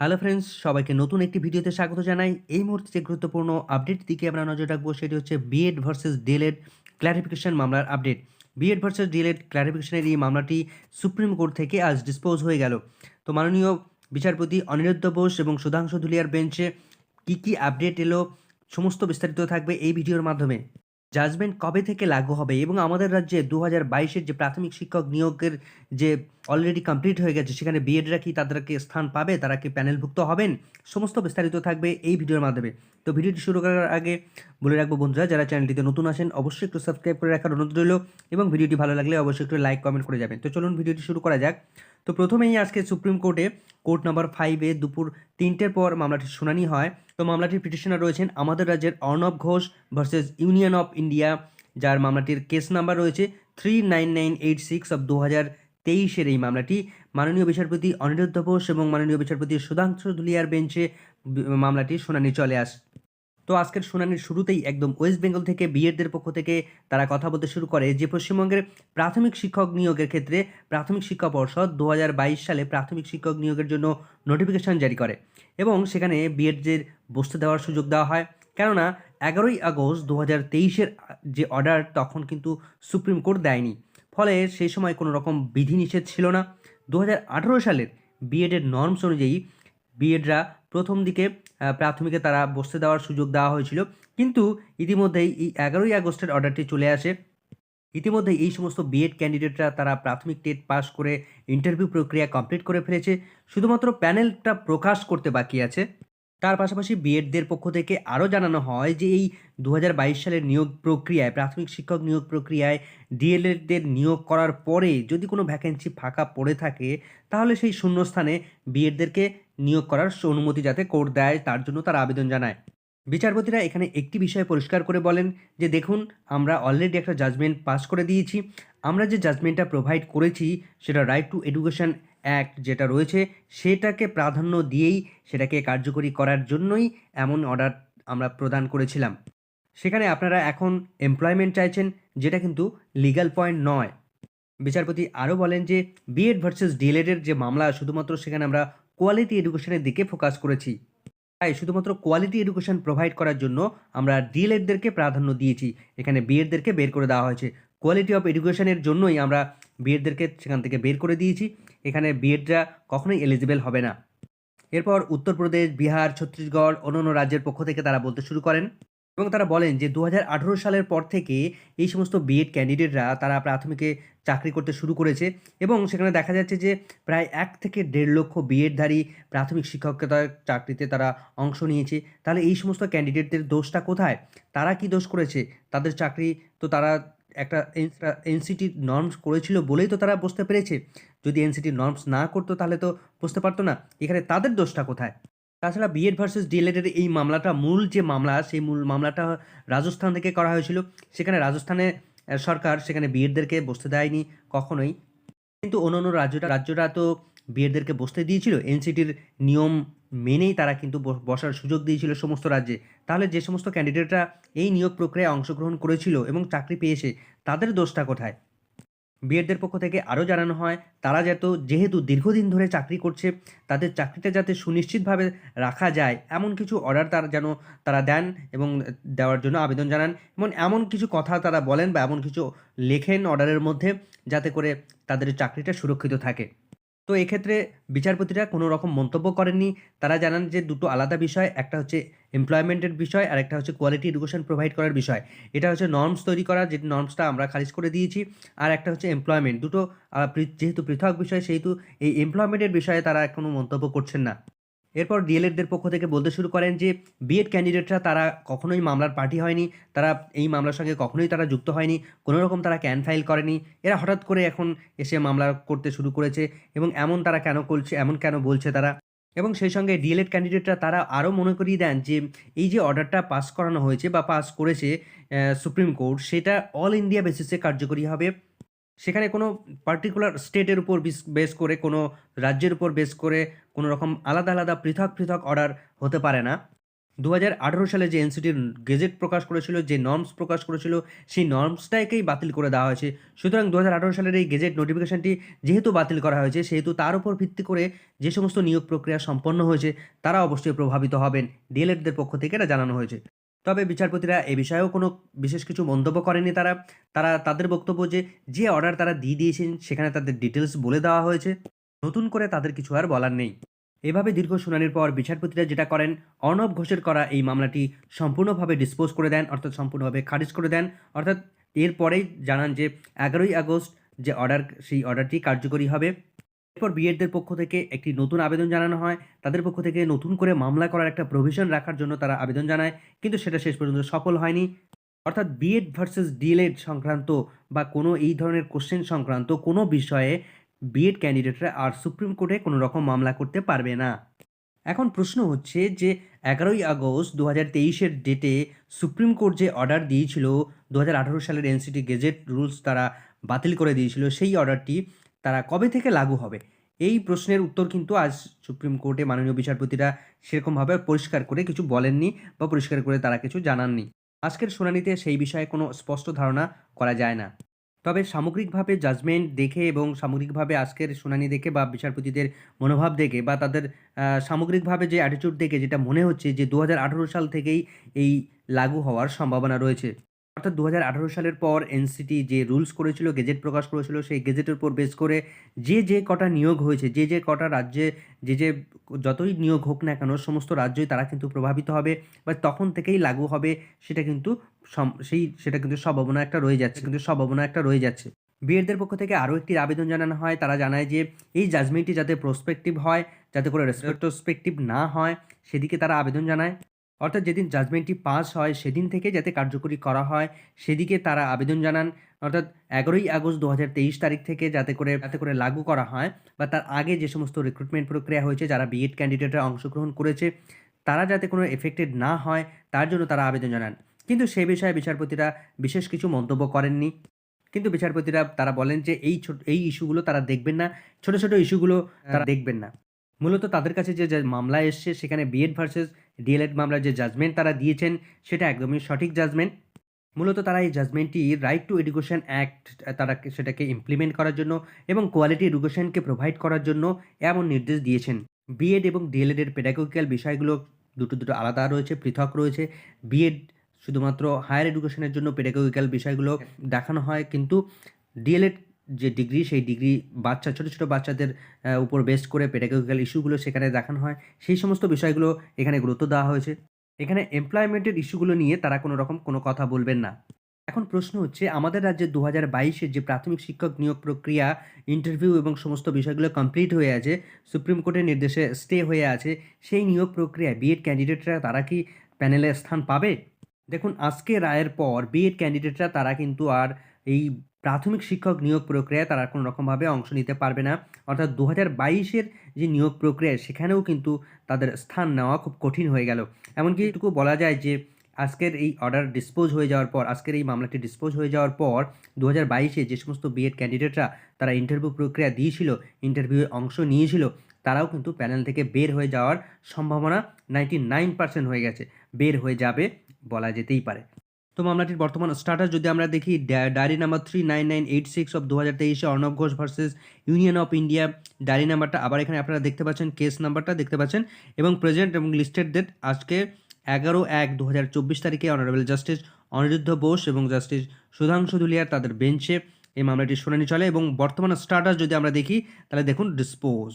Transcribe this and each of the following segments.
Hello friends, সবাইকে নতুন একটি ভিডিওতে স্বাগত জানাই। এই মুহূর্তে যে গুরুত্বপূর্ণ আপডেট দিকে আমরা নজর রাখব সেটি হচ্ছে BEd versus D El Ed clarification মামলার update B Ed versus D El Ed ক্ল্যারিফিকেশনের এই মামলাটি সুপ্রিম কোর্ট থেকে আজ ডিসপোজ হয়ে গেল। তো মাননীয় বিচারপতি অনিরুদ্ধ বোস এবং সুধাংশু ধুলিয়ার বেঞ্চে কী কী আপডেট এলো, সমস্ত বিস্তারিত থাকবে এই ভিডিওর মাধ্যমে। জাজমেন্ট কবে থেকে লাগু হবে? এবং আমাদের রাজ্যে দু হাজার বাইশের যে প্রাথমিক শিক্ষক নিয়োগের যে অলরেডি কমপ্লিট হয়ে গেছে, সেখানে বিএডরা কি তাদেরকে স্থান পাবে? তারা কি প্যানেলভুক্ত হবেন? সমস্ত বিস্তারিত থাকবে এই ভিডিওর মাধ্যমে। তো ভিডিওটি শুরু করার আগে বলে রাখব বন্ধুরা, যারা চ্যানেলটিতে নতুন আসেন অবশ্যই একটু সাবস্ক্রাইব করে রাখার অনুরোধ রইল এবং ভিডিওটি ভালো লাগলে অবশ্যই একটু লাইক কমেন্ট করে যাবেন। তো চলুন ভিডিওটি শুরু করা যাক। তো প্রথমেই আজকে সুপ্রিম কোর্টে, কোর্ট নাম্বার ফাইভে দুপুর তিনটের পর মামলাটির শুনানি হয়। তো মামলাটির পিটিশনার রয়েছেন আমাদের রাজ্যের Arnab Ghosh versus union of India যার মামলাটির কেস নাম্বার রয়েছে three nine nine eight six of দু হাজার তেইশের এই মামলাটি। মাননীয় বিচারপতি অনিরুদ্ধ ঘোষ এবং মাননীয় বিচারপতি সুধাংশু ধুলিয়ার বেঞ্চে মামলাটি শুনানি চলে আস তো আজকের শুনানির শুরুতেই একদম ওয়েস্ট বেঙ্গল থেকে বিএডদের পক্ষ থেকে তারা কথা বলতে শুরু করে যে পশ্চিমবঙ্গের প্রাথমিক শিক্ষক নিয়োগের ক্ষেত্রে প্রাথমিক শিক্ষা পর্ষদ দু হাজার বাইশ সালে প্রাথমিক শিক্ষক নিয়োগের জন্য নোটিফিকেশন জারি করে এবং সেখানে বিএডদের বসতে দেওয়ার সুযোগ দেওয়া হয়। কেননা এগারোই আগস্ট দু হাজার তেইশের যে অর্ডার তখন কিন্তু সুপ্রিম কোর্ট দেয়নি। ফলে সেই সময় কোনো রকম বিধিনিষেধ ছিল না। দু হাজার আঠেরো সালের বিএডের নর্মস অনুযায়ী বিএডরা প্রথম দিকে প্রাথমিকে তারা বসতে দেওয়ার সুযোগ দেওয়া হয়েছিল। কিন্তু ইতিমধ্যেই এই এগারোই আগস্টের অর্ডারটি চলে আসে। ইতিমধ্যে এই সমস্ত বিএড ক্যান্ডিডেটরা তারা প্রাথমিক টেট পাস করে ইন্টারভিউ প্রক্রিয়া কমপ্লিট করে ফেলেছে। শুধুমাত্র প্যানেলটা প্রকাশ করতে বাকি আছে। তার পাশাপাশি বিএডদের পক্ষ থেকে আরও জানানো হয় যে এই দু হাজার বাইশ সালের নিয়োগ প্রক্রিয়ায়, প্রাথমিক শিক্ষক নিয়োগ প্রক্রিয়ায় ডিএলএডদের নিয়োগ করার পরে যদি কোনো ভ্যাকেন্সি ফাঁকা পড়ে থাকে, তাহলে সেই শূন্যস্থানে বিএডদেরকে নিয়োগ করার অনুমতি যাতে কোর্ট দেয়, তার জন্য তারা আবেদন জানায়। বিচারপতিরা এখানে একটি বিষয় পরিষ্কার করে বলেন যে, দেখুন, আমরা অলরেডি একটা জাজমেন্ট পাস করে দিয়েছি। আমরা যে জাজমেন্টটা প্রোভাইড করেছি, সেটা রাইট টু এডুকেশন অ্যাক্ট যেটা রয়েছে, সেটাকে প্রাধান্য দিয়েই সেটাকে কার্যকরী করার জন্যই এমন অর্ডার আমরা প্রদান করেছিলাম। সেখানে আপনারা এখন এমপ্লয়মেন্ট চাইছেন, যেটা কিন্তু লিগ্যাল পয়েন্ট নয়। বিচারপতি আরও বলেন যে বিএড ভার্সেস ডিএলএডের যে মামলা, শুধুমাত্র সেখানে আমরা কোয়ালিটি এডুকেশনের দিকে ফোকাস করেছি। তাই শুধুমাত্র কোয়ালিটি এডুকেশন প্রোভাইড করার জন্য আমরা ডিএলএডদেরকে প্রাধান্য দিয়েছি। এখানে বিএডদেরকে বের করে দেওয়া হয়েছে। কোয়ালিটি অফ এডুকেশনের জন্যই আমরা বিএডদেরকে সেখান থেকে বের করে দিয়েছি। এখানে বিএডরা কখনোই এলিজিবেল হবে না। এরপর উত্তরপ্রদেশ, বিহার, ছত্তিশগড়, অন্যান্য রাজ্যের পক্ষ থেকে তারা বলতে শুরু করেন। এবং তারা বলেন যে দু হাজার আঠেরো সালের পর থেকে এই সমস্ত বিএড ক্যান্ডিডেটরা তারা প্রাথমিকে চাকরি করতে শুরু করেছে এবং সেখানে দেখা যাচ্ছে যে প্রায় এক থেকে দেড় লক্ষ বিএডধারী প্রাথমিক শিক্ষকতার চাকরিতে তারা অংশ নিয়েছে। তাহলে এই সমস্ত ক্যান্ডিডেটদের দোষটা কোথায়? তারা কি দোষ করেছে? তাদের চাকরি তো তারা একটা এনসিটি নর্মস করেছিল বলেই তো তারা বুঝতে পেরেছে। যদি এনসিটি নর্মস না করতো তাহলে তো বুঝতে পারতো না। এখানে তাদের দোষটা কোথায়? তাছাড়া বিএড ভার্সেস ডিএলএডের এই মামলাটা, মূল যে মামলা, সেই মূল মামলাটা রাজস্থান থেকে করা হয়েছিল। সেখানে রাজস্থানে সরকার সেখানে বিএডদেরকে বসতে দেয়নি কখনোই। কিন্তু অন্য অন্য রাজ্যটা রাজ্যরা তো বিএডদেরকে বসতে দিয়েছিল। এনসিটির নিয়ম মেনেই তারা কিন্তু বসার সুযোগ দিয়েছিল সমস্ত রাজ্যে। তাহলে যে সমস্ত ক্যান্ডিডেটরা এই নিয়োগ প্রক্রিয়ায় অংশগ্রহণ করেছিল এবং চাকরি পেয়েছে, তাদের দোষটা কোথায়? বিএডদের পক্ষ থেকে আরও জানানো হয়, তারা যেত, যেহেতু দীর্ঘদিন ধরে চাকরি করছে, তাদের চাকরিটা যাতে সুনিশ্চিতভাবে রাখা যায়, এমন কিছু অর্ডার তারা যেন তারা দেন এবং দেওয়ার জন্য আবেদন জানান। এবং এমন কিছু কথা তারা বলেন বা এমন কিছু লেখেন অর্ডারের মধ্যে, যাতে করে তাদের চাকরিটা সুরক্ষিত থাকে। তো এক্ষেত্রে বিচারপতিরা কোনো রকম মন্তব্য করেননি। তারা জানান যে দুটো আলাদা বিষয়, একটা হচ্ছে এমপ্লয়মেন্টের বিষয় আর একটা হচ্ছে কোয়ালিটি এডুকেশন প্রোভাইড করার বিষয়। এটা হচ্ছে নর্মস তৈরি করা, যে নর্মসটা আমরা খারিজ করে দিয়েছি। আর একটা হচ্ছে এমপ্লয়মেন্ট দুটো যেহেতু পৃথক বিষয়, সেহেতু এই এমপ্লয়মেন্টের বিষয়ে তারা কোনো মন্তব্য করছেন না। এরপর ডিএলএডদের পক্ষ থেকে বলতে শুরু করেন যে, বিএড ক্যান্ডিডেটরা তারা কখনোই মামলার পার্টি হয়নি, তারা এই মামলার সঙ্গে কখনোই তারা যুক্ত হয়নি কোনো রকম তারা ক্যান ফাইল করেনি। এরা হঠাৎ করে এখন এসে মামলা করতে শুরু করেছে এবং এমন তারা কেন করছে, এমন কেন বলছে তারা? এবং সেই সঙ্গে ডিএলএড ক্যান্ডিডেটরা তারা আরও মনে করিয়ে দেন যে, এই যে অর্ডারটা পাস করানো হয়েছে বা পাস করেছে সুপ্রিম কোর্ট, সেটা অল ইন্ডিয়া বেসিসে কার্যকরী হবে। সেখানে কোনো পার্টিকুলার স্টেটের উপর বেস করে, কোনো রাজ্যের উপর বেস করে কোনো রকম আলাদা আলাদা, পৃথক পৃথক অর্ডার হতে পারে না। দু হাজার আঠেরো সালে যে এনসিটির গেজেট প্রকাশ করেছিল, যে নর্মস প্রকাশ করেছিল, সেই নর্মসটাকেই বাতিল করে দেওয়া হয়েছে। সুতরাং দু হাজার আঠারো সালের এই গেজেট নোটিফিকেশনটি যেহেতু বাতিল করা হয়েছে, সেহেতু তার উপর ভিত্তি করে যে সমস্ত নিয়োগ প্রক্রিয়া সম্পন্ন হয়েছে, তারা অবশ্যই প্রভাবিত হবেন। ডিএলএডদের পক্ষ থেকে এটা জানানো হয়েছে। তবে বিচারপতিরা এ বিষয়েও কোনো বিশেষ কিছু মন্তব্য করেনি তারা। তারা তাদের বক্তব্য যে যে অর্ডার তারা দিয়ে দিয়েছেন, সেখানে তাদের ডিটেলস বলে দেওয়া হয়েছে। নতুন করে তাদের কিছু আর বলার নেই। এভাবে দীর্ঘ শুনানির পর বিচারপতিরা যেটা করেন, অর্ণব ঘোষের করা এই মামলাটি সম্পূর্ণভাবে ডিসপোজ করে দেন, অর্থাৎ সম্পূর্ণভাবে খারিজ করে দেন। অর্থাৎ এরপরেই জানান যে, এগারোই আগস্ট যে অর্ডার সেই অর্ডারটি কার্যকরী হবে। এরপর বিএডদের পক্ষ থেকে একটি নতুন আবেদন জানানো হয়। তাদের পক্ষ থেকে নতুন করে মামলা করার একটা প্রভিশন রাখার জন্য তারা আবেদন জানায়, কিন্তু সেটা শেষ পর্যন্ত সফল হয়নি। অর্থাৎ বিএড ভার্সেস ডিএলএড সংক্রান্ত বা কোনো এই ধরনের কোশ্চেন সংক্রান্ত কোনো বিষয়ে বিএড ক্যান্ডিডেটরা আর সুপ্রিম কোর্টে কোনো রকম মামলা করতে পারবে না। এখন প্রশ্ন হচ্ছে যে, এগারোই আগস্ট দু হাজার তেইশের ডেটে সুপ্রিম কোর্ট যে অর্ডার দিয়েছিল দু হাজার আঠারো সালের এনসিটি গেজেট রুলস তারা বাতিল করে দিয়েছিল, সেই অর্ডারটি তারা কবে থেকে লাগু হবে? এই প্রশ্নের উত্তর কিন্তু আজ সুপ্রিম কোর্টে মাননীয় বিচারপতিরা সেরকমভাবে পরিষ্কার করে কিছু বলেননি বা পরিষ্কার করে তারা কিছু জানাননি। আজকের শুনানিতে সেই বিষয়ে কোনো স্পষ্ট ধারণা করা যায় না। তবে সামগ্রিকভাবে জাজমেন্ট দেখে এবং সামগ্রিকভাবে আজকের শুনানি দেখে বা বিচারপতিদের মনোভাব দেখে বা তাদের সামগ্রিকভাবে যে অ্যাটিটিউড দেখে যেটা মনে হচ্ছে যে দু হাজার আঠেরো সাল থেকেই এই লাগু হওয়ার সম্ভাবনা রয়েছে। অর্থাৎ দু হাজার আঠেরো সালের পর এনসিটি যে রুলস করেছিল, গেজেট প্রকাশ করেছিল, সেই গেজেটের উপর বেস করে যে যে কটা নিয়োগ হয়েছে, যে যে কটা রাজ্যে, যে যে যতই নিয়োগ হোক না কেন, সমস্ত রাজ্যই তারা কিন্তু প্রভাবিত হবে বা তখন থেকেই লাগু হবে, সেটা কিন্তু সেই, সেটা কিন্তু সম্ভাবনা একটা রয়ে যাচ্ছে। কিন্তু সম্ভাবনা একটা রয়ে যাচ্ছে। বিএডদের পক্ষ থেকে আরও একটি আবেদন জানানো হয়, তারা জানায় যে এই জাজমেন্টটি যাতে প্রসপেক্টিভ হয়, যাতে করে রেসপেক্টোস্পেক্টিভ না হয়, সেদিকে তারা আবেদন জানায়। অর্থাৎ যেদিন জাজমেন্টটি পাস হয়, সেদিন থেকে যাতে কার্যকরী করা হয়, সেদিকে তারা আবেদন জানান। অর্থাৎ এগারোই আগস্ট দু হাজার তেইশ তারিখ থেকে যাতে করে যাতে করে লাগু করা হয় বা তার আগে যে সমস্ত রিক্রুটমেন্ট প্রক্রিয়া হয়েছে, যারা বিএড ক্যান্ডিডেটরা অংশগ্রহণ করেছে, তারা যাতে কোনো এফেক্টেড না হয়, তার জন্য তারা আবেদন জানান। কিন্তু সে বিষয়ে বিচারপতিরা বিশেষ কিছু মন্তব্য করেননি। কিন্তু বিচারপতিরা তারা বলেন যে এই ছোট, এই ইস্যুগুলো তারা দেখবেন না, ছোট ছোট ইস্যুগুলো তারা দেখবেন না। মূলত তাদের কাছে যে যে মামলা এসছে, সেখানে বিএড ভার্সেস ডিএলএড মামলার যে জাজমেন্ট তারা দিয়েছেন, সেটা একদমই সঠিক জাজমেন্ট মূলত তারা এই জাজমেন্টটি রাইট টু এডুকেশন অ্যাক্ট তারা সেটাকে ইমপ্লিমেন্ট করার জন্য এবং কোয়ালিটি এডুকেশনকে প্রোভাইড করার জন্য এমন নির্দেশ দিয়েছেন। বিএড এবং ডিএলএড এর পেডাগোগিক্যাল বিষয়গুলো দুটো দুটো আলাদা রয়েছে, পৃথক রয়েছে। বিএড শুধুমাত্র হায়ার এডুকেশনের জন্য পেডাগোগিক্যাল বিষয়গুলো দেখানো হয়, কিন্তু ডিএলএড যে ডিগ্রি সেই ডিগ্রি বাচ্চা, ছোটো ছোটো বাচ্চাদের উপর বেস করে পেডাগোগিক্যাল ইস্যুগুলো সেখানে দেখানো হয়। সেই সমস্ত বিষয়গুলো এখানে গুরুত্ব দেওয়া হয়েছে। এখানে এমপ্লয়মেন্টের ইস্যুগুলো নিয়ে তারা কোনো রকম কোনো কথা বলবেন না। এখন প্রশ্ন হচ্ছে, আমাদের রাজ্যে দু হাজার বাইশের যে প্রাথমিক শিক্ষক নিয়োগ প্রক্রিয়া ইন্টারভিউ এবং সমস্ত বিষয়গুলো কমপ্লিট হয়ে আছে, সুপ্রিম কোর্টের নির্দেশে স্টে হয়ে আছে, সেই নিয়োগ প্রক্রিয়ায় বিএড ক্যান্ডিডেটরা তারা কি প্যানেলে স্থান পাবে? দেখুন, আজকে রায়ের পর বিএড ক্যান্ডিডেটরা তারা কিন্তু আর এই প্রাথমিক শিক্ষক নিয়োগ প্রক্রিয়ায় তারা কোনো রকমভাবে অংশ নিতে পারবে না। অর্থাৎ দু হাজার বাইশের যে নিয়োগ প্রক্রিয়া, সেখানেও কিন্তু তাদের স্থান নেওয়া খুব কঠিন হয়ে গেল। এমনকি এটুকু বলা যায় যে, আজকের এই অর্ডার ডিসপোজ হয়ে যাওয়ার পর, আজকের এই মামলাটি ডিসপোজ হয়ে যাওয়ার পর দু হাজার বাইশে যে সমস্ত বিএড ক্যান্ডিডেটরা তারা ইন্টারভিউ প্রক্রিয়া দিয়েছিল, ইন্টারভিউয়ে অংশ নিয়েছিল, তারাও কিন্তু প্যানেল থেকে বের হয়ে যাওয়ার সম্ভাবনা নাইনটি নাইন পার্সেন্ট হয়ে গেছে। বের হয়ে যাবে বলা যেতেই পারে। তো মামলাটির বর্তমান স্ট্যাটাস যদি আমরা দেখি diary number three nine nine eight six of দু হাজার তেইশে Arnab Ghosh versus union of India diary নাম্বারটা আবার এখানে আপনারা দেখতে পাচ্ছেন কেস নাম্বারটা দেখতে পাচ্ছেন এবং প্রেজেন্ট এবং লিস্টেড ডেট আজকে এগারো এক দু হাজার চব্বিশ তারিখে অনারেবল জাস্টিস অনিরুদ্ধ বোস এবং জাস্টিস সুধাংশু ধুলিয়ার তাদের বেঞ্চে এই মামলাটির শুনানি চলে এবং বর্তমান স্ট্যাটাস যদি আমরা দেখি, তাহলে দেখুন ডিসপোজ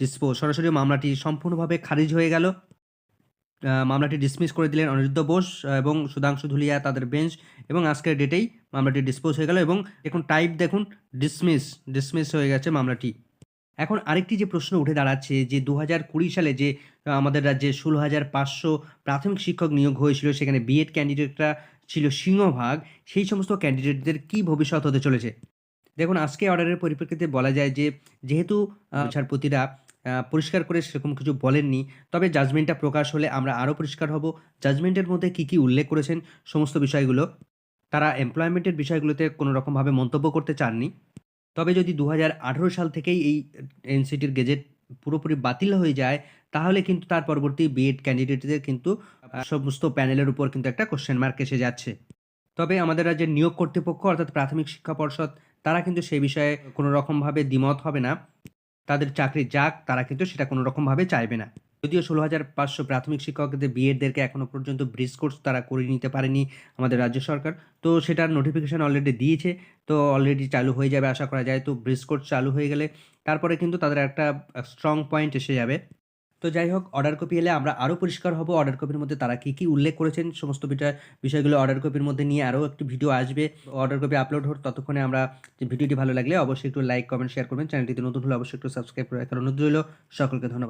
ডিসপোজ সরাসরি মামলাটি সম্পূর্ণভাবে খারিজ হয়ে গেল। মামলাটি ডিসমিস করে দিলেন অনিরুদ্ধ বোস এবং সুধাংশু ধুলিয়া তাদের বেঞ্চ এবং আজকের ডেটেই মামলাটি ডিসপোজ হয়ে গেল, এবং এখন টাইপ দেখুন ডিসমিস ডিসমিস হয়ে গেছে মামলাটি। এখন আরেকটি যে প্রশ্ন উঠে দাঁড়াচ্ছে, যে দু হাজার কুড়ি সালে যে আমাদের রাজ্যে ষোলো হাজার পাঁচশো প্রাথমিক শিক্ষক নিয়োগ হয়েছিল, সেখানে বিএড ক্যান্ডিডেটরা ছিল সিংহভাগ, সেই সমস্ত ক্যান্ডিডেটদের কি ভবিষ্যৎ হতে চলেছে? দেখুন, আজকে অর্ডারের পরিপ্রেক্ষিতে বলা যায় যে, যেহেতু বিচারপতিরা পরিষ্কার করে সেরকম কিছু বলেননি। তবে জাজমেন্টটা প্রকাশ হলে আমরা আরও পরিষ্কার হব। জাজমেন্টের মধ্যে কী কী উল্লেখ করেছেন সমস্ত বিষয়গুলো? তারা এমপ্লয়মেন্টের বিষয়গুলোতে কোনো রকমভাবে মন্তব্য করতে চাননি। তবে যদি দু হাজার আঠেরো সাল থেকেই এই এনসিটির গেজেট পুরোপুরি বাতিল হয়ে যায়, তাহলে কিন্তু তার পরবর্তী বিএড ক্যান্ডিডেটদের কিন্তু সমস্ত প্যানেলের উপর কিন্তু একটা কোশ্চেন মার্ক এসে যাচ্ছে। তবে আমাদের রাজ্যের নিয়োগ কর্তৃপক্ষ, অর্থাৎ প্রাথমিক শিক্ষা পর্ষদ, তারা কিন্তু সে বিষয়ে কোনো রকমভাবে দ্বিমত হবে না। তাদের চাকরি যাক, তারা কিন্তু সেটা কোনো রকমভাবে চাইবে না। যদিও ষোলো হাজার পাঁচশো প্রাথমিক শিক্ষকদের বিএডদেরকে এখনও পর্যন্ত ব্রিজ কোর্স তারা করে নিতে পারেনি আমাদের রাজ্য সরকার। তো সেটার নোটিফিকেশান অলরেডি দিয়েছে, তো অলরেডি চালু হয়ে যাবে আশা করা যায়। তো ব্রিজ কোর্স চালু হয়ে গেলে তারপরে কিন্তু তাদের একটা স্ট্রং পয়েন্ট এসে যাবে। তো যাই হোক অর্ডার কপি এলে আমরা আরও পরিষ্কার হব। অর্ডার কপির মধ্যে তারা কী কী উল্লেখ করেছেন, সমস্ত বিষয়, বিষয়গুলো অর্ডার কপির মধ্যে নিয়ে আরও একটি ভিডিও আসবে। অর্ডার কপি আপলোড হোক, ততক্ষণে আমরা যে ভিডিওটি ভালো লাগলে অবশ্যই একটু লাইক কমেন্ট শেয়ার করবেন। চ্যানেলটিতে নতুন হলে অবশ্যই একটু সাবস্ক্রাইব করে রাখার অনুরোধ রইল। সকলকে ধন্যবাদ।